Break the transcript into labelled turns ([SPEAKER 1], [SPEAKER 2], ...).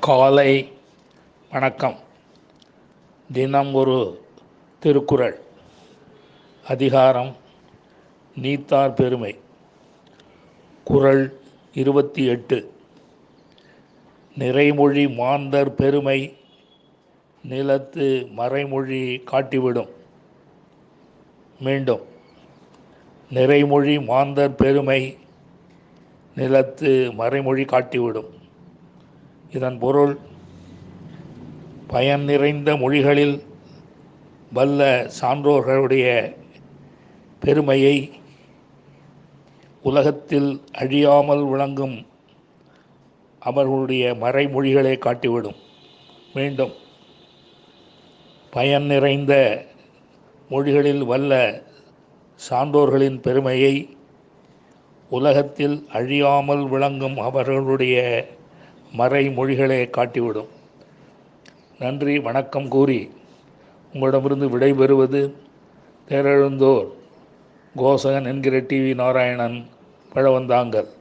[SPEAKER 1] காலை வணக்கம். தினம் ஒரு திருக்குறள். அதிகாரம் நீத்தார் பெருமை. குறள் இருபத்தி எட்டு. நிறைமொழி மாந்தர் பெருமை நிலத்து மறைமொழி காட்டிவிடும். மீண்டும். நிறைமொழி மாந்தர் பெருமை நிலத்து மறைமொழி காட்டிவிடும். இதன் பொருள் பயன் நிறைந்த மொழிகளில் வல்ல சான்றோர்களுடைய பெருமையை உலகத்தில் அழியாமல் விளங்கும் அவர்களுடைய மறைமொழிகளை காட்டிவிடும். மீண்டும் பயன் நிறைந்த மொழிகளில் வல்ல சான்றோர்களின் பெருமையை உலகத்தில் அழியாமல் விளங்கும் அவர்களுடைய மறைமொழிகளை காட்டிவிடும். நன்றி வணக்கம் கூறி உங்களிடமிருந்து விடைபெறுவது தேரெழுந்தோர் கோசகன் என்கிற டிவி நாராயணன் பழவந்தாங்கல்